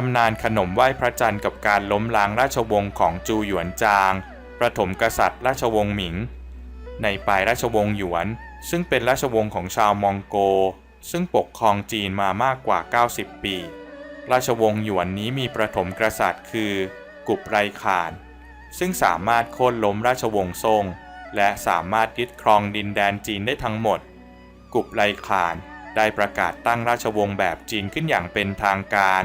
ตำนานขนมไหว้พระจันทร์กับการล้มล้างราชวงศ์ของจูหยวนจาง ประถมกษัตริย์ราชวงศ์หมิง ในปลายราชวงศ์หยวน ซึ่งเป็นราชวงศ์ของชาวมองโก ซึ่งปกครองจีนมามากกว่า 90 ปี ราชวงศ์หยวนนี้มีประถมกษัตริย์คือ กุบไรขาน ซึ่งสามารถโค่นล้มราชวงศ์ซ่ง และสามารถยึดครองดินแดนจีนได้ทั้งหมด กุบไรขานได้ประกาศตั้งราชวงศ์แบบจีนขึ้นอย่างเป็นทางการ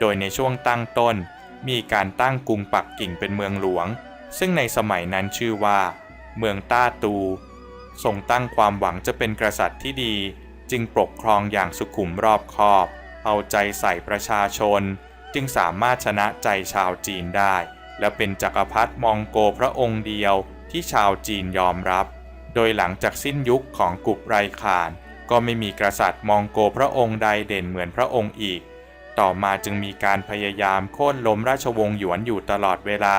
โดยในช่วงตั้งต้น มีการตั้งกรุงปักกิ่งเป็นเมืองหลวง ซึ่งในสมัยนั้นชื่อว่า เมืองต้าตูทรงตั้งความหวังจะเป็นกษัตริย์ที่ดี จึงปกครองอย่างสุขุมรอบคอบ เอาใจใส่ประชาชน จึงสามารถชนะใจชาวจีนได้ และเป็นจักรพรรดิมองโกพระองค์เดียวที่ชาวจีนยอมรับ โดยหลังจากสิ้นยุคของกุบไรขาน ก็ไม่มีกษัตริย์มองโกพระองค์ใดเด่นเหมือนพระองค์อีก ต่อมาจึงมีการพยายามโค่นล้มราชวงศ์หยวนอยู่ตลอดเวลา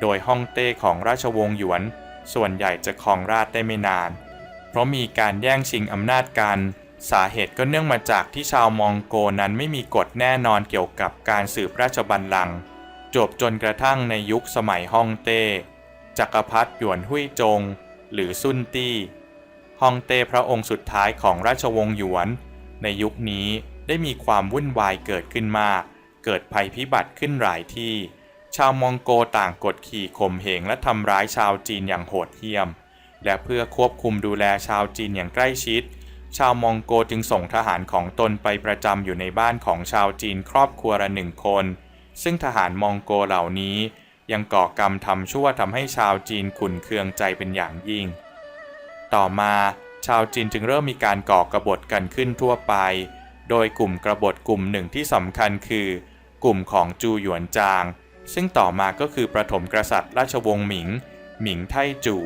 โดยฮ่องเต้ของราชวงศ์หยวน ส่วนใหญ่จะครองราชได้ไม่นาน เพราะมีการแย่งชิงอำนาจกัน สาเหตุก็เนื่องมาจากที่ชาวมองโกนั้นไม่มีกฎแน่นอนเกี่ยวกับการสืบราชบัลลังก์จบจนกระทั่งในยุคสมัยฮ่องเต้จักรพรรดิหยวนหุยจง หรือซุนตี้ฮ่องเต้พระองค์สุดท้ายของราชวงศ์หยวน ในยุคนี้ ได้มีความวุ่นวายเกิดขึ้นมาก เกิดภัยพิบัติขึ้นหลายที่ ชาวมองโกต่างกดขี่ข่มเหงและทำร้ายชาวจีนอย่างโหดเหี้ยม และเพื่อควบคุมดูแลชาวจีนอย่างใกล้ชิด ชาวมองโกจึงส่งทหารของตนไปประจำอยู่ในบ้านของชาวจีนครอบครัวละหนึ่งคน ซึ่งทหารมองโกเหล่านี้ ยังก่อกรรมทำชั่วทำให้ชาวจีนขุนเคืองใจเป็นอย่างยิ่ง ต่อมาชาวจีนจึงเริ่มมีการก่อกรบฏกันขึ้นทั่วไป โดยกลุ่มกบฏกลุ่มหนึ่งที่สำคัญคือ กลุ่มของจูหยวนจาง ซึ่งต่อมาก็คือประถมกษัตริย์ราชวงศ์หมิง หมิงไทจู่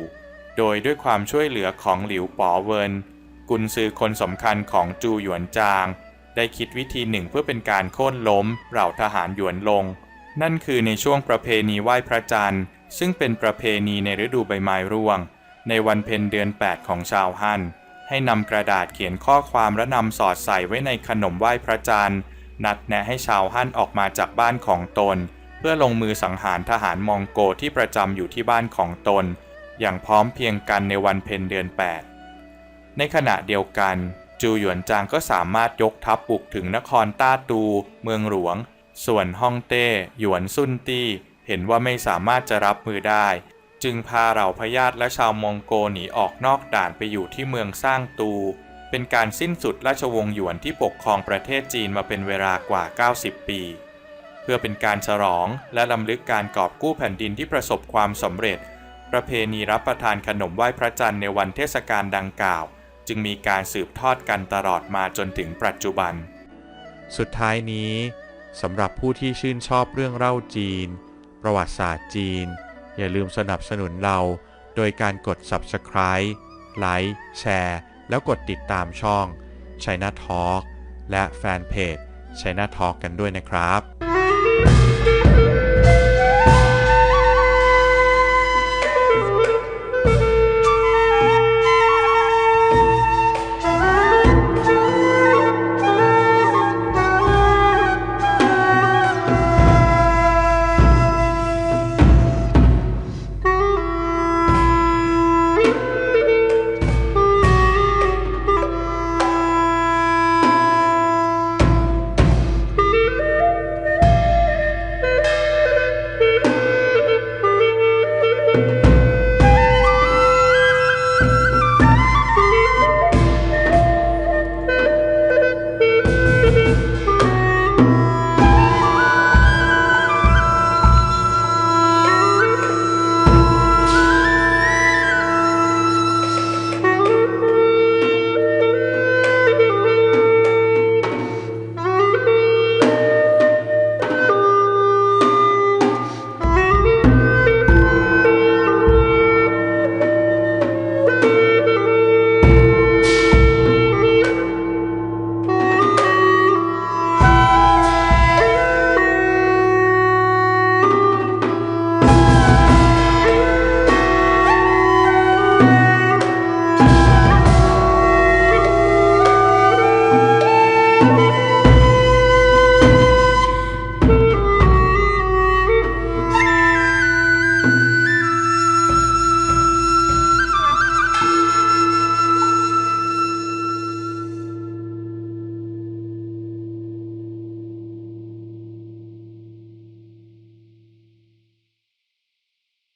โดยด้วยความช่วยเหลือของหลิวป๋อเวินกุนซือคนสำคัญของจูหยวนจาง ได้คิดวิธีหนึ่งเพื่อเป็นการโค่นล้มเหล่าทหารหยวนลง นั่นคือในช่วงประเพณีไหว้พระจันทร์ ซึ่งเป็นประเพณีในฤดูใบไม้ร่วง ในวันเพ็ญเดือน 8 ของชาวฮั่น ให้นำกระดาษเขียนข้อความและนำสอดใส่ไว้ในขนมไหว้พระจันทร์นัดแนะให้ชาวฮั่นออกมาจากบ้านของตน เพื่อลงมือสังหารทหารมองโกที่ประจำอยู่ที่บ้านของตน อย่างพร้อมเพียงกันในวันเพ็ญเดือน 8 ในขณะเดียวกัน จูหยวนจางก็สามารถยกทัพบุกถึงนครต้าตู เมืองหลวง ส่วนฮ่องเต้หยวนซุนตี้เห็นว่าไม่สามารถจะรับมือได้ จึงพาเหล่าพญาติและชาวมองโกหนีออกนอกด่านไปอยู่ที่เมืองสร้างตู เป็นการสิ้นสุดราชวงศ์หยวนที่ปกครองประเทศจีนมาเป็นเวลากว่า 90 ปี เพื่อเป็นการฉลองและลำลึกการกอบกู้แผ่นดินที่ประสบความสำเร็จ ประเพณีรับประทานขนมไหว้พระจันทร์ในวันเทศกาลดังกล่าว จึงมีการสืบทอดกันตลอดมาจนถึงปัจจุบัน สุดท้ายนี้สำหรับผู้ที่ชื่นชอบเรื่องเล่าจีน ประวัติศาสตร์จีน อย่าลืมสนับสนุนเรา โดยการกด Subscribe ไลค์แชร์ แล้วกดติดตามช่อง China Talk และแฟนเพจ China Talk กันด้วยนะครับ